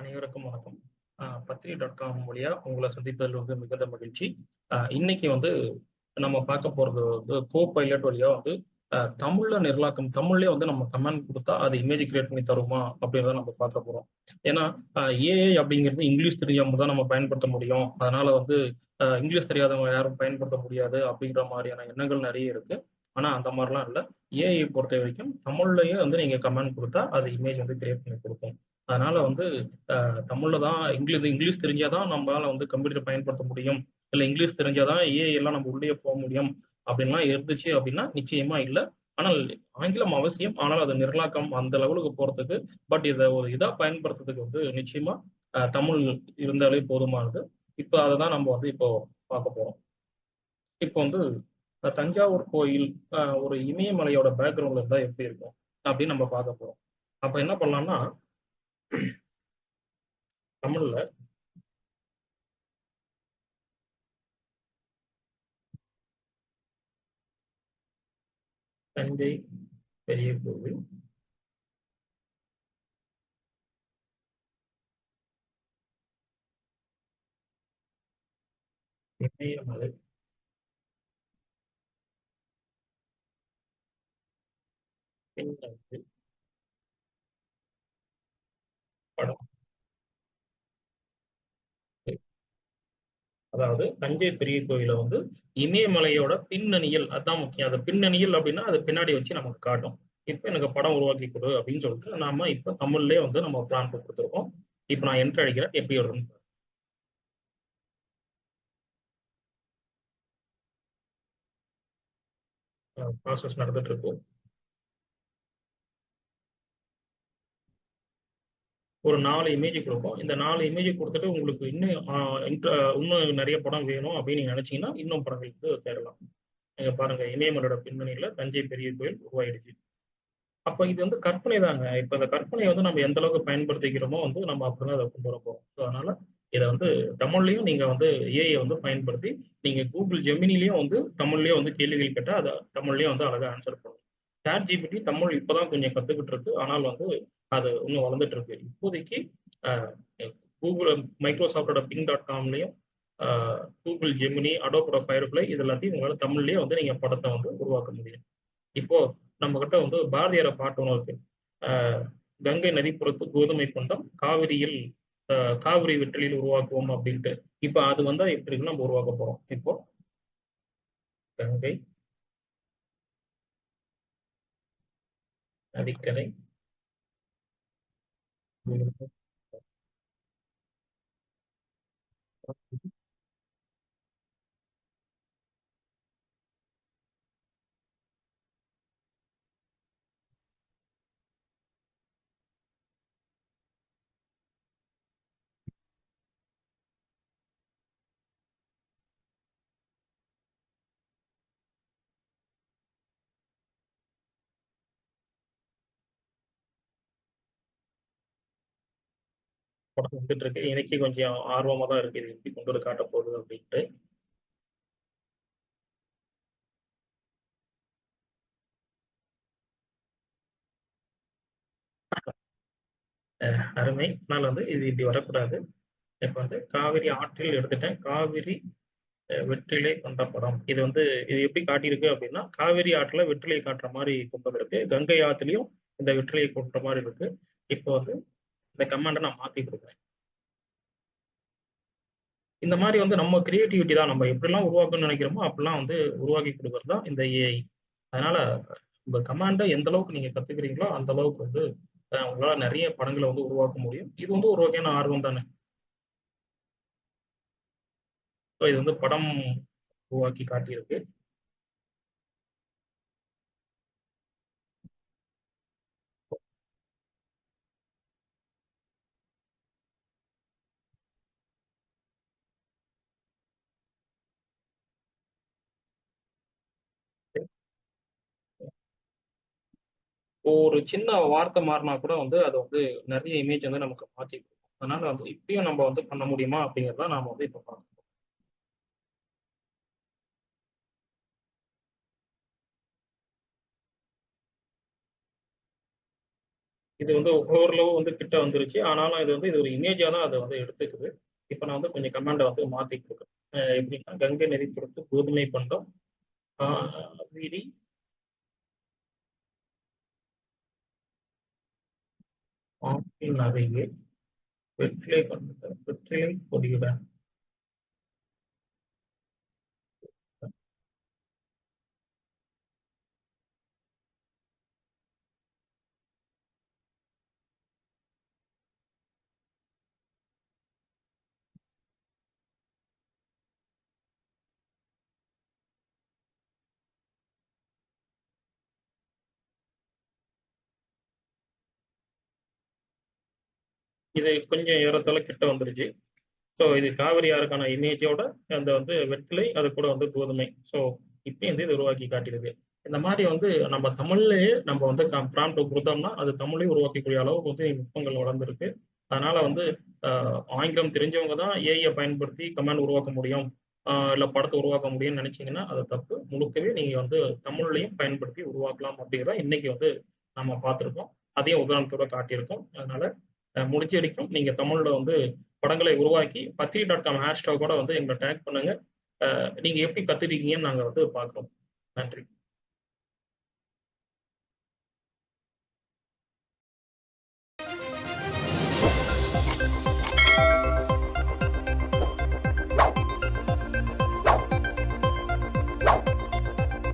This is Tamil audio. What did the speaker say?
அனைவருக்கும் வணக்கம். பத்திரிகை பத்திரி டாட் காம் வழியா உங்களை சந்திப்பதில் வந்து மிகுந்த மகிழ்ச்சி. இன்னைக்கு வந்து நம்ம பார்க்க போறது வந்து கோ பைலட் வழியா வந்து தமிழ்ல நிரலாக்கம் தமிழ்லயே வந்து நம்ம கமெண்ட் கொடுத்தா அது இமேஜ் கிரியேட் பண்ணி தருமா? அப்படின்றத நம்ம பார்க்க போறோம். ஏன்னா, ஏஐ அப்படிங்கிறது இங்கிலீஷ் தெரியாம தான் நம்ம பயன்படுத்த முடியும். அதனால வந்து இங்கிலீஷ் தெரியாதவங்க யாரும் பயன்படுத்த முடியாது அப்படிங்கிற மாதிரியான எண்ணங்கள் நிறைய இருக்கு. ஆனா அந்த மாதிரிலாம் இல்லை ஏஐ பொறுத்த வரைக்கும் தமிழ்லயே வந்து நீங்க கமெண்ட் கொடுத்தா அது இமேஜ் வந்து கிரியேட் பண்ணி கொடுக்கும் அதனால வந்து தமிழ்ல தான் இங்கிலீஷ் இங்கிலீஷ் தெரிஞ்சாதான் நம்மளால வந்து கம்ப்யூட்டர் பயன்படுத்த முடியும். இல்ல இங்கிலீஷ் தெரிஞ்சாதான் தான் எல்லாம் நம்ம உள்ளே போக முடியும். அப்படின்லாம் இருந்துச்சு அப்படின்னா, நிச்சயமா இல்ல. ஆனால் ஆங்கிலம் அவசியம். ஆனால் அது நிரலாக்கம் அந்த லெவலுக்கு போறதுக்கு பட் இதை ஒரு இதா பயன்படுத்துறதுக்கு வந்து நிச்சயமா தமிழ் இருந்தாலே போதுமானது. இப்போ அதை தான் நம்ம வந்து இப்போ பார்க்க போறோம். இப்போ வந்து தஞ்சாவூர் கோயில் ஒரு இமயமலையோட பேக்ரவுண்ட்ல இருந்தா எப்படி இருக்கும்? அப்படின்னு நம்ம பார்க்க போறோம். அப்ப என்ன பண்ணலாம்னா தமிழ்ல தஞ்சை பெரிய கோவில். இமயமலை பின்னங்கு படம். அதாவது தஞ்சை பெரிய கோயில வந்து இமயமலையோட பின்னணியில் அதான் முக்கியம். அது பின்னணியில் அப்படின்னா, அது பின்னாடி வச்சு நமக்கு காட்டும். இப்ப எனக்கு படம் உருவாக்கி கொடு அப்படின்னு சொல்லிட்டு நாம இப்ப தமிழ்லயே வந்து நம்ம பிளான் கொடுத்துருக்கோம் இப்ப நான் என்ட்ரு அடிக்கிறேன். எப்படி வருதுன்னு ப்ராசஸ் நடந்துட்டு இருக்கு. ஒரு நாலு இமேஜ் கொடுக்கும் இந்த நாலு இமேஜ் கொடுத்துட்டு உங்களுக்கு இன்னும் இன்னும் நிறைய படம் வேணும் அப்படின்னு நீங்க நெனச்சீங்கன்னா, இன்னும் படங்களுக்கு தேடலாம். இங்க பாருங்க இமயமலையோட பின்னணியில தஞ்சை பெரிய கோயில் உருவாயிடுச்சு. அப்ப இது வந்து கற்பனை தாங்க. இப்ப இந்த கற்பனையை வந்து நம்ம எந்த அளவுக்கு பயன்படுத்திக்கிறோமோ வந்து நம்ம அப்படிதான் அதை கொண்டு வர போறோம். ஸோ அதனால இதை வந்து தமிழ்லயும் நீங்க வந்து ஏஐ வந்து பயன்படுத்தி, நீங்க கூகுள் Geminiலயும் வந்து தமிழ்லயே வந்து கேள்விகள் கேட்டால் அதை தமிழ்லயே வந்து அழகாக ஆன்சர் ஆன்ஸர் பண்ணும். ஜிபிடி தமிழ் இப்போதான் கொஞ்சம் கத்துக்கிட்டு இருக்கு. ஆனால் வந்து அது இன்னும் வளர்ந்துட்டு இருக்கு. இப்போதைக்கு கூகுள் மைக்ரோசாஃப்டோட பிங் டாட் அ கூகுள் ஜெமினி அடோபோட Firefly இது எல்லாத்தையும் உங்களால் தமிழ்லயே வந்து நீங்கள் படத்தை வந்து உருவாக்க முடியும். இப்போ நம்ம கிட்ட வந்து பாரதியார பாட்டு ஒன்று இருக்கு. கங்கை நதிப்புறத்து கோதுமை கொண்டம் காவிரியில் காவிரி வெற்றிலையில் உருவாக்குவோம் அப்படின்ட்டு. இப்போ அது வந்தால் எப்படி இருக்கு நம்ம உருவாக்க போகிறோம் இப்போ கங்கை আরেকটা নেই Thank you. படம் வந்துட்டு இருக்கு. இன்னைக்கு கொஞ்சம் ஆர்வமா தான் இருக்கு. இது எப்படி கொண்டு வந்து காட்ட போகுது அப்படின்ட்டு. அருமை. ஆனால் வந்து இது இப்படி வரக்கூடாது. இப்ப வந்து காவிரி ஆற்றில் எடுத்துட்டேன். காவிரி வெற்றிலை கொண்ட படம். இது வந்து இது எப்படி காட்டியிருக்கு அப்படின்னா, காவிரி ஆற்றுல வெற்றிலை காட்டுற மாதிரி கொண்டு வந்திருக்கு. கங்கை ஆற்றுலையும் இந்த வெற்றிலையை கொண்ட மாதிரி இருக்கு. இப்போ வந்து இந்த கமாண்டை நான் மாற்றி கொடுக்குறேன் இந்த மாதிரி வந்து நம்ம கிரியேட்டிவிட்டி தான். நம்ம எப்படிலாம் உருவாக்கணும்னு நினைக்கிறோமோ அப்படிலாம் வந்து உருவாக்கி கொடுக்குறது தான் இந்த ஏஐ. அதனால உங்க கமாண்டை எந்த அளவுக்கு நீங்க கத்துக்கிறீங்களோ, அந்த அளவுக்கு வந்து உங்களால் நிறைய படங்களை வந்து உருவாக்க முடியும். இது வந்து ஒரு வகையான ஆர்வம் தானே. ஸோ இது வந்து படம் உருவாக்கி காட்டியிருக்கு. ஒரு சின்ன வார்த்தை மாறினா கூட வந்து அது வந்து நிறைய இமேஜ் வந்து நமக்கு மாற்றி கொடுக்கும் அதனால வந்து இப்பயும் நம்ம வந்து பண்ண முடியுமா? அப்படிங்கிறத நாம வந்து இப்போ பார்க்கணும். இது வந்து ஓரளவு வந்து கிட்ட வந்துருச்சு. ஆனாலும் இது வந்து இது ஒரு இமேஜா தான் அதை வந்து எடுத்துக்குது. இப்போ நான் வந்து கொஞ்சம் கமாண்டை வந்து மாத்தி கொடுக்குறேன் எப்படின்னா கங்கை நதி கொடுத்து கோதுமை பண்டம் வீதி ஆற்றின் வெற்றிலை கொண்டு வெற்றிலை கொடியுடன் இது கொஞ்சம் ஏறத்தால கிட்ட வந்துருச்சு. ஸோ இது காவிரி ஆறுக்கான இமேஜோட அந்த வந்து வெற்றிலை அது கூட வந்து கோதுமை. ஸோ இப்போ வந்து இது உருவாக்கி காட்டிடுது இந்த மாதிரி வந்து நம்ம தமிழ்லேயே நம்ம வந்து பிராண்ட் கொடுத்தோம்னா அது தமிழையும் உருவாக்கக்கூடிய அளவுக்கு வந்து நுட்பங்கள் வளர்ந்துருக்கு. அதனால வந்து ஆங்கிலம் தெரிஞ்சவங்க தான் ஏஐயை பயன்படுத்தி கமாண்ட் உருவாக்க முடியும். இல்லை படத்தை உருவாக்க முடியும்னு நினைச்சீங்கன்னா அது தப்பு. முழுக்கவே நீங்க வந்து தமிழ்லையும் பயன்படுத்தி உருவாக்கலாம் அப்படிங்கிறத இன்னைக்கு வந்து நம்ம பார்த்துருக்கோம். அதையும் உதாரணத்தோட காட்டியிருக்கோம். அதனால முடிச்சு அடிக்கும் வரைக்கும் தமிழில் வந்து படங்களை உருவாக்கி பத்திரி டாட் காம் ஹேஷ்டாக் கூட வந்து எங்களை டேக் பண்ணுங்க. நீங்கள் எப்படி கத்துருக்கீங்கன்னு நாங்கள் வந்து பார்க்குறோம். நன்றி.